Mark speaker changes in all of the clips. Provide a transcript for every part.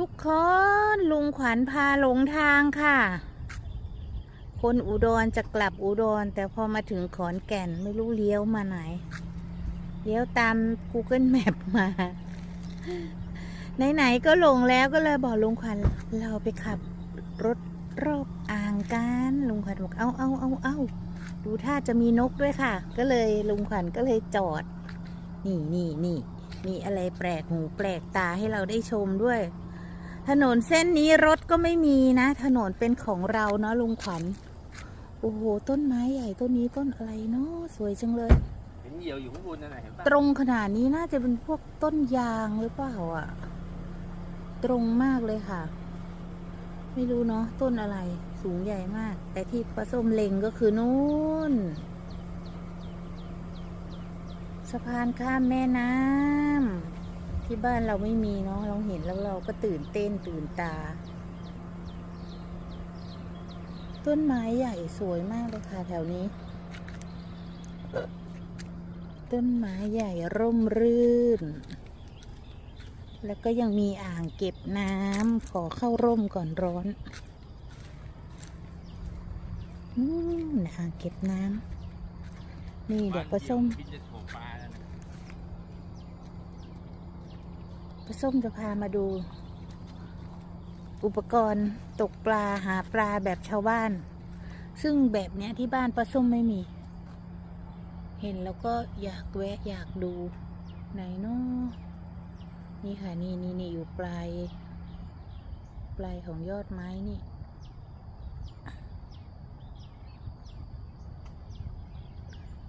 Speaker 1: ทุกคนลุงขวัญพาหลงทางค่ะ คนอุดรจะกลับอุดร แต่พอมาถึงขอนแก่นไม่รู้เลี้ยวมาไหน เลี้ยวตาม Google Map มา ไหน ๆ ก็ลงแล้วก็เลยบอกลุงขวัญเราไปขับรถรอบอ่างกันลุงขวัญบอกเอาเอาเอาเอาดูท่าจะมีนกด้วยค่ะ ก็เลยลุงขวัญก็เลยจอด นี่นี่นี่มีอะไรแปลกหูแปลกตาให้เราได้ชมด้วย ถนนเส้นนี้รถก็ไม่มีนะ ถนนเป็นของเราเนาะลุงขวัญโอ้โห ต้นไม้ใหญ่ต้นนี้ต้นอะไรเนาะสวยจังเลย
Speaker 2: เห็นเหยี่ยวอยู่ข้างบนนั่นแหละเห็นปะ
Speaker 1: ตรงขนาดนี้น่าจะเป็นพวกต้นยางหรือเปล่าอะ ตรงมากเลยค่ะ ไม่รู้เนาะต้นอะไรสูงใหญ่มาก แต่ที่ปลาส้มเล็งก็คือนู่นสะพานข้ามแม่น้ำ ที่บ้านเราไม่มีเนาะเราเห็นแล้วเราก็ตื่นเต้นตื่นตา ต้นไม้ใหญ่สวยมากเลยค่ะแถวนี้ ต้นไม้ใหญ่ร่มรื่น แล้วก็ยังมีอ่างเก็บน้ำขอเข้าร่มก่อนร้อนอ่างเก็บน้ำนี่เดี๋ยวปลาส้ม
Speaker 2: บินจะโฉบปลาแล้วนะ
Speaker 1: ปลาส้มจะพามาดู อุปกรณ์ตกปลาหาปลาแบบชาวบ้าน ซึ่งแบบเนี้ยที่บ้านปลาส้มไม่มี เห็นแล้วก็อยากแวะอยากดู ไหนเนาะนี่ค่ะนี่นี่นี่อยู่ปลาย ปลายของยอดไม้นี่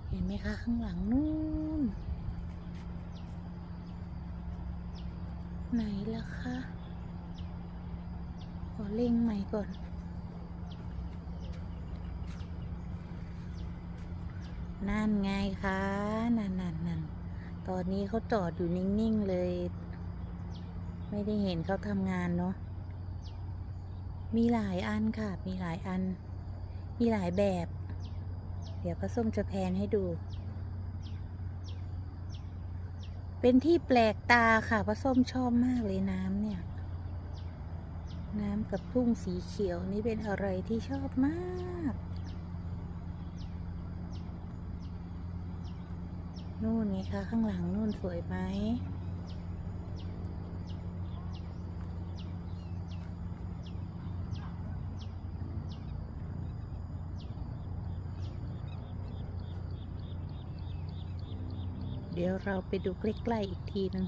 Speaker 1: เห็นไหมคะข้างหลังนู่น ไหนล่ะคะ ขอเล่งใหม่ก่อน นั่นไงคะนั่นนั่นนั่นตอนนี้เขาจอดอยู่นิ่ง ๆ เลย ไม่ได้เห็นเขาทำงานเนาะ มีหลายอันค่ะ มีหลายอัน มีหลายแบบ เดี๋ยวพระส้มจะแพนให้ดู เป็นที่แปลกตาค่ะพระส้มชอบมากเลยน้ำเนี่ย น้ำกับทุ่งสีเขียวนี่เป็นอะไรที่ชอบมากนู่นไงคะข้างหลังนู่นสวยไหม เดี๋ยวเราไปดูใกล้ ๆ อีกทีนึง